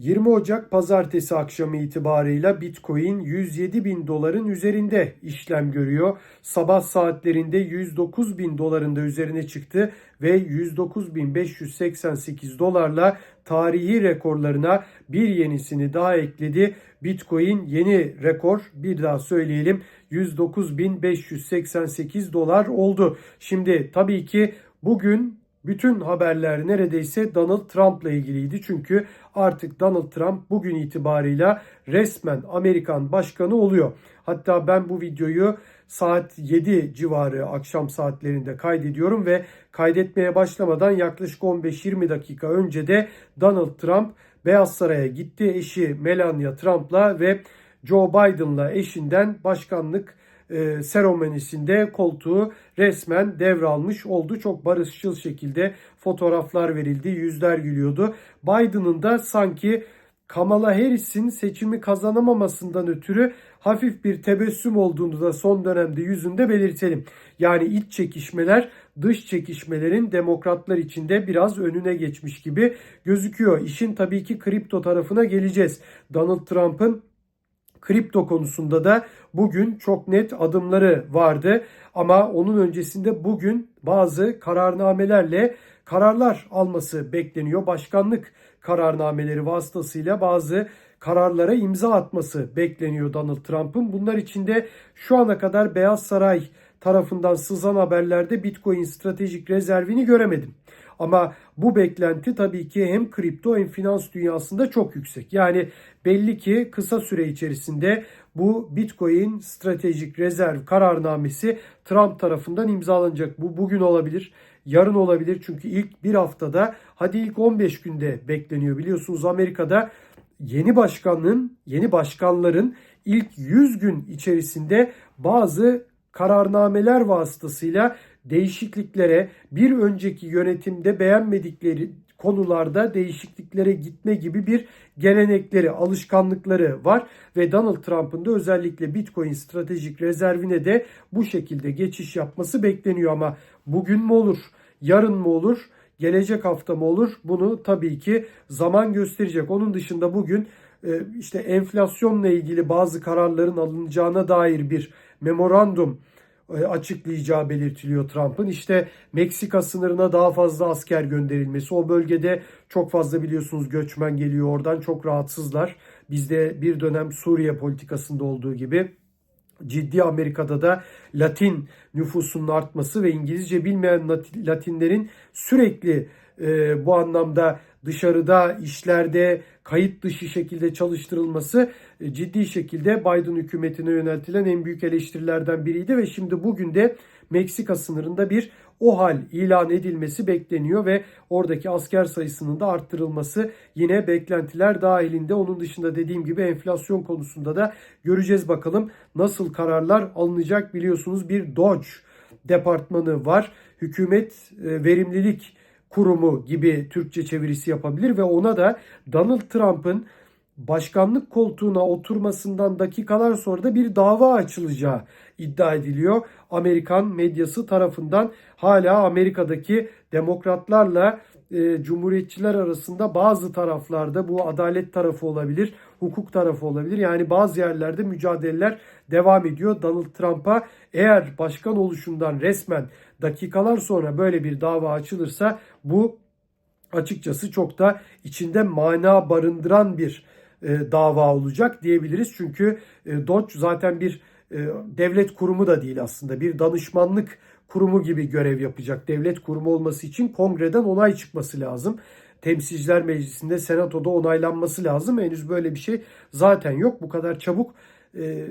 20 Ocak pazartesi akşamı itibarıyla Bitcoin 107 bin doların üzerinde işlem görüyor. Sabah saatlerinde 109 bin dolarında üzerine çıktı ve 109 bin 588 dolarla tarihi rekorlarına bir yenisini daha ekledi. Bitcoin yeni rekor bir daha söyleyelim 109 bin 588 dolar oldu. Şimdi tabii ki bugün bütün haberler neredeyse Donald Trump'la ilgiliydi. Çünkü artık Donald Trump bugün itibarıyla resmen Amerikan başkanı oluyor. Hatta ben bu videoyu saat 7 civarı akşam saatlerinde kaydediyorum ve kaydetmeye başlamadan yaklaşık 15-20 dakika önce de Donald Trump Beyaz Saray'a gitti. Eşi Melania Trump'la ve Joe Biden'la eşinden başkanlık e, seremonisinde koltuğu resmen devralmış oldu. Çok barışçıl şekilde fotoğraflar verildi, yüzler gülüyordu. Biden'ın da sanki Kamala Harris'in seçimi kazanamamasından ötürü hafif bir tebessüm olduğunu da son dönemde yüzünde belirtelim. Yani iç çekişmeler dış çekişmelerin demokratlar içinde biraz önüne geçmiş gibi gözüküyor. İşin tabii ki kripto tarafına geleceğiz. Donald Trump'ın kripto konusunda da bugün çok net adımları vardı. Ama onun öncesinde bugün bazı kararnamelerle kararlar alması bekleniyor. Başkanlık kararnameleri vasıtasıyla bazı kararlara imza atması bekleniyor Donald Trump'ın. Bunlar içinde şu ana kadar Beyaz Saray tarafından sızan haberlerde Bitcoin stratejik rezervini göremedim. Ama bu beklenti tabii ki hem kripto hem finans dünyasında çok yüksek. Yani belli ki kısa süre içerisinde bu Bitcoin stratejik rezerv kararnamesi Trump tarafından imzalanacak. Bu bugün olabilir, yarın olabilir. Çünkü ilk bir haftada hadi ilk 15 günde bekleniyor. Biliyorsunuz Amerika'da yeni başkanlığın, yeni başkanların ilk 100 gün içerisinde bazı kararnameler vasıtasıyla değişikliklere bir önceki yönetimde beğenmedikleri konularda değişikliklere gitme gibi bir gelenekleri, alışkanlıkları var ve Donald Trump'ın da özellikle Bitcoin stratejik rezervine de bu şekilde geçiş yapması bekleniyor ama bugün mü olur, yarın mı olur, gelecek hafta mı olur? Bunu tabii ki zaman gösterecek. Onun dışında bugün e, işte enflasyonla ilgili bazı kararların alınacağına dair bir memorandum açıklayacağı belirtiliyor Trump'ın. İşte Meksika sınırına daha fazla asker gönderilmesi. O bölgede çok fazla biliyorsunuz göçmen geliyor oradan. Çok rahatsızlar. Bizde bir dönem Suriye politikasında olduğu gibi ciddi Amerika'da da Latin nüfusunun artması ve İngilizce bilmeyen Latinlerin sürekli e, bu anlamda dışarıda, işlerde kayıt dışı şekilde çalıştırılması e, ciddi şekilde Biden hükümetine yöneltilen en büyük eleştirilerden biriydi ve şimdi bugün de Meksika sınırında bir OHAL ilan edilmesi bekleniyor ve oradaki asker sayısının da arttırılması yine beklentiler dahilinde. Onun dışında dediğim gibi enflasyon konusunda da göreceğiz bakalım nasıl kararlar alınacak biliyorsunuz bir Dodge departmanı var. Hükümet e, verimlilik kurumu gibi Türkçe çevirisi yapabilir ve ona da Donald Trump'ın başkanlık koltuğuna oturmasından dakikalar sonra da bir dava açılacağı iddia ediliyor. Amerikan medyası tarafından hala Amerika'daki demokratlarla e, cumhuriyetçiler arasında bazı taraflarda bu adalet tarafı olabilir, hukuk tarafı olabilir. Yani bazı yerlerde mücadeleler devam ediyor. Donald Trump'a eğer başkan oluşundan resmen dakikalar sonra böyle bir dava açılırsa bu açıkçası çok da içinde mana barındıran bir e, dava olacak diyebiliriz. Çünkü e, Dodge zaten bir e, devlet kurumu da değil aslında. Bir danışmanlık kurumu gibi görev yapacak. Devlet kurumu olması için kongreden onay çıkması lazım. Temsilciler Meclisi'nde, Senato'da onaylanması lazım. Henüz böyle bir şey zaten yok. Bu kadar çabuk e,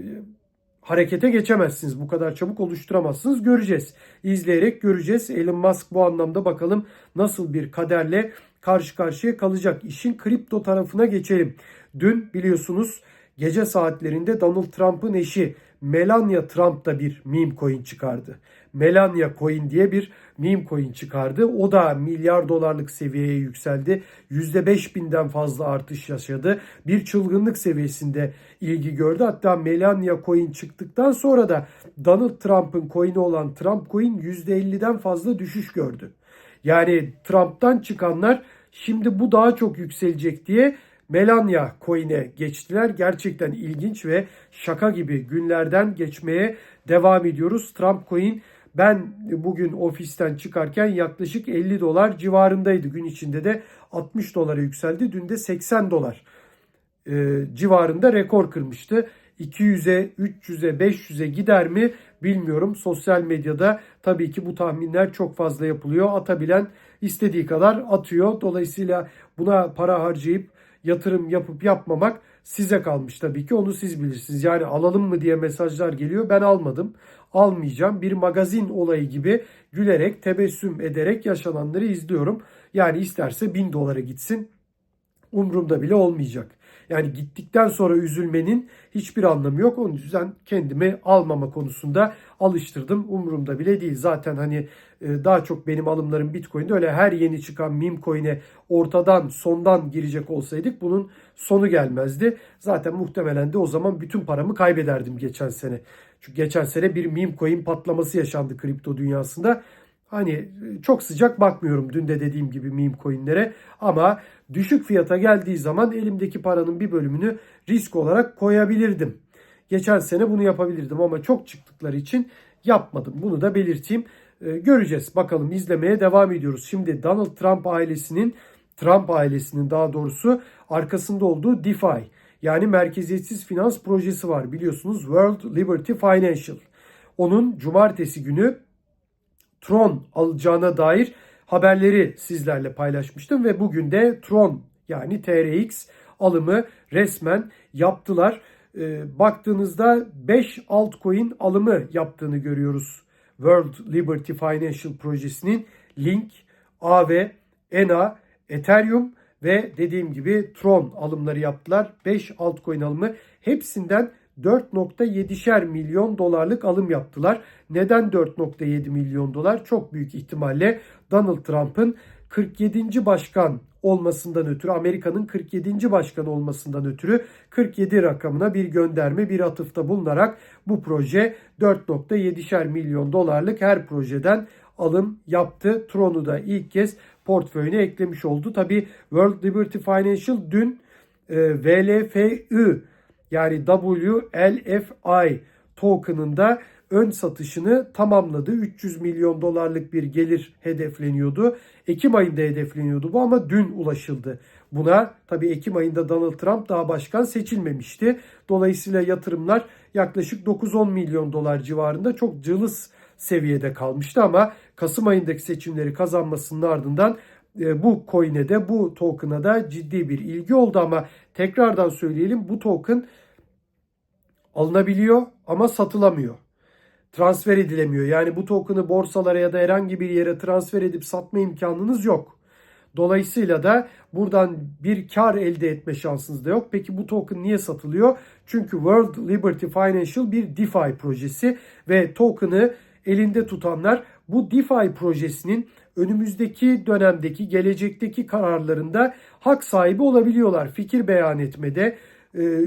harekete geçemezsiniz. Bu kadar çabuk oluşturamazsınız. Göreceğiz. İzleyerek göreceğiz. Elon Musk bu anlamda bakalım nasıl bir kaderle karşı karşıya kalacak. İşin kripto tarafına geçelim. Dün biliyorsunuz gece saatlerinde Donald Trump'ın eşi Melania Trump da bir meme coin çıkardı. Melania coin diye bir meme coin çıkardı. O da milyar dolarlık seviyeye yükseldi. %5000'den fazla artış yaşadı. Bir çılgınlık seviyesinde ilgi gördü. Hatta Melania coin çıktıktan sonra da Donald Trump'ın coin'i olan Trump coin %50'den fazla düşüş gördü. Yani Trump'tan çıkanlar şimdi bu daha çok yükselecek diye Melania Coin'e geçtiler. Gerçekten ilginç ve şaka gibi günlerden geçmeye devam ediyoruz. Trump Coin ben bugün ofisten çıkarken yaklaşık 50 dolar civarındaydı. Gün içinde de 60 dolara yükseldi. Dün de 80 dolar e, civarında rekor kırmıştı. 200'e, 300'e, 500'e gider mi bilmiyorum. Sosyal medyada tabii ki bu tahminler çok fazla yapılıyor. Atabilen istediği kadar atıyor. Dolayısıyla buna para harcayıp yatırım yapıp yapmamak size kalmış tabii ki. Onu siz bilirsiniz. Yani alalım mı diye mesajlar geliyor. Ben almadım. Almayacağım. Bir magazin olayı gibi gülerek, tebessüm ederek yaşananları izliyorum. Yani isterse 1000 dolara gitsin. Umrumda bile olmayacak. Yani gittikten sonra üzülmenin hiçbir anlamı yok. Onun yüzden kendimi almama konusunda alıştırdım. Umurumda bile değil. Zaten hani e, daha çok benim alımlarım Bitcoin'de öyle her yeni çıkan meme coin'e ortadan sondan girecek olsaydık bunun sonu gelmezdi. Zaten muhtemelen de o zaman bütün paramı kaybederdim geçen sene. Çünkü geçen sene bir meme coin patlaması yaşandı kripto dünyasında. Hani çok sıcak bakmıyorum dün de dediğim gibi meme coinlere ama düşük fiyata geldiği zaman elimdeki paranın bir bölümünü risk olarak koyabilirdim. Geçen sene bunu yapabilirdim ama çok çıktıkları için yapmadım. Bunu da belirteyim. Ee, göreceğiz. Bakalım izlemeye devam ediyoruz. Şimdi Donald Trump ailesinin Trump ailesinin daha doğrusu arkasında olduğu DeFi yani merkeziyetsiz finans projesi var. Biliyorsunuz World Liberty Financial. Onun cumartesi günü Tron alacağına dair haberleri sizlerle paylaşmıştım ve bugün de Tron yani TRX alımı resmen yaptılar. E, baktığınızda 5 altcoin alımı yaptığını görüyoruz. World Liberty Financial projesinin Link, AV, ENA, Ethereum ve dediğim gibi Tron alımları yaptılar. 5 altcoin alımı hepsinden 4.7'şer milyon dolarlık alım yaptılar. Neden 4.7 milyon dolar? Çok büyük ihtimalle Donald Trump'ın 47. başkan olmasından ötürü Amerika'nın 47. başkan olmasından ötürü 47 rakamına bir gönderme bir atıfta bulunarak bu proje 4.7'şer milyon dolarlık her projeden alım yaptı. Tron'u da ilk kez portföyüne eklemiş oldu. Tabi World Liberty Financial dün e, VLFI yani WLFI token'ında ön satışını tamamladı. 300 milyon dolarlık bir gelir hedefleniyordu. Ekim ayında hedefleniyordu bu ama dün ulaşıldı. Buna tabi Ekim ayında Donald Trump daha başkan seçilmemişti. Dolayısıyla yatırımlar yaklaşık 9-10 milyon dolar civarında çok cılız seviyede kalmıştı ama Kasım ayındaki seçimleri kazanmasının ardından bu coin'e de bu token'a da ciddi bir ilgi oldu ama tekrardan söyleyelim bu token alınabiliyor ama satılamıyor. Transfer edilemiyor. Yani bu token'ı borsalara ya da herhangi bir yere transfer edip satma imkanınız yok. Dolayısıyla da buradan bir kar elde etme şansınız da yok. Peki bu token niye satılıyor? Çünkü World Liberty Financial bir DeFi projesi ve token'ı elinde tutanlar bu DeFi projesinin önümüzdeki dönemdeki, gelecekteki kararlarında hak sahibi olabiliyorlar. Fikir beyan etmede, e,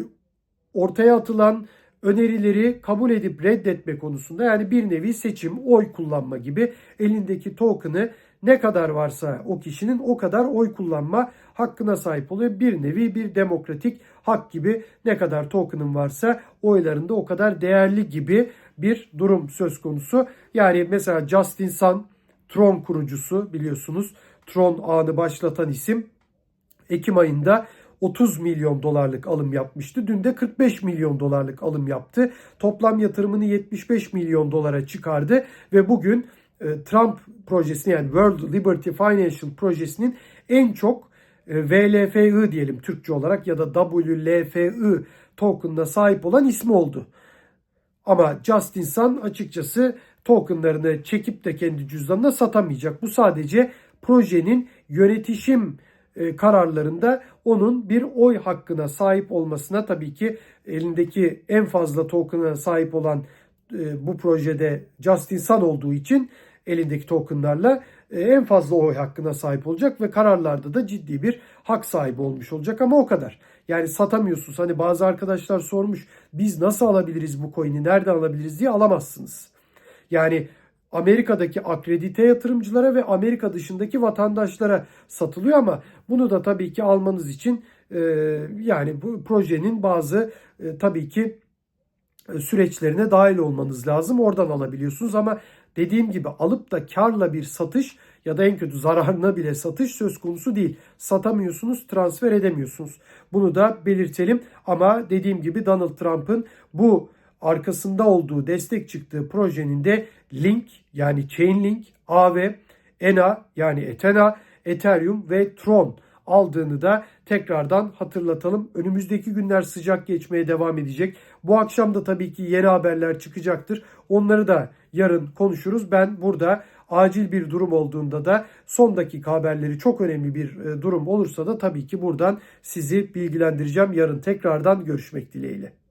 ortaya atılan önerileri kabul edip reddetme konusunda yani bir nevi seçim, oy kullanma gibi elindeki token'ı ne kadar varsa o kişinin o kadar oy kullanma hakkına sahip oluyor. Bir nevi bir demokratik hak gibi ne kadar token'ın varsa oylarında o kadar değerli gibi bir durum söz konusu. Yani mesela Justin Sun Tron kurucusu biliyorsunuz. Tron ağını başlatan isim Ekim ayında 30 milyon dolarlık alım yapmıştı. Dün de 45 milyon dolarlık alım yaptı. Toplam yatırımını 75 milyon dolara çıkardı ve bugün e, Trump projesini yani World Liberty Financial projesinin en çok e, VLFI diyelim Türkçe olarak ya da WLFI token'ına sahip olan ismi oldu. Ama Justin Sun açıkçası tokenlarını çekip de kendi cüzdanına satamayacak. Bu sadece projenin yönetişim e, kararlarında onun bir oy hakkına sahip olmasına tabii ki elindeki en fazla token'a sahip olan e, bu projede Justin Sun olduğu için elindeki tokenlarla e, en fazla oy hakkına sahip olacak ve kararlarda da ciddi bir hak sahibi olmuş olacak ama o kadar. Yani satamıyorsunuz. Hani bazı arkadaşlar sormuş biz nasıl alabiliriz bu coin'i nereden alabiliriz diye alamazsınız. Yani Amerika'daki akredite yatırımcılara ve Amerika dışındaki vatandaşlara satılıyor ama bunu da tabii ki almanız için e, yani bu projenin bazı e, tabii ki e, süreçlerine dahil olmanız lazım. Oradan alabiliyorsunuz ama dediğim gibi alıp da karla bir satış ya da en kötü zararına bile satış söz konusu değil. Satamıyorsunuz, transfer edemiyorsunuz. Bunu da belirtelim ama dediğim gibi Donald Trump'ın bu arkasında olduğu, destek çıktığı projenin de Link yani Chainlink, AV, ENA yani Ethena, Ethereum ve Tron aldığını da tekrardan hatırlatalım. Önümüzdeki günler sıcak geçmeye devam edecek. Bu akşam da tabii ki yeni haberler çıkacaktır. Onları da yarın konuşuruz. Ben burada acil bir durum olduğunda da son dakika haberleri çok önemli bir e, durum olursa da tabii ki buradan sizi bilgilendireceğim. Yarın tekrardan görüşmek dileğiyle.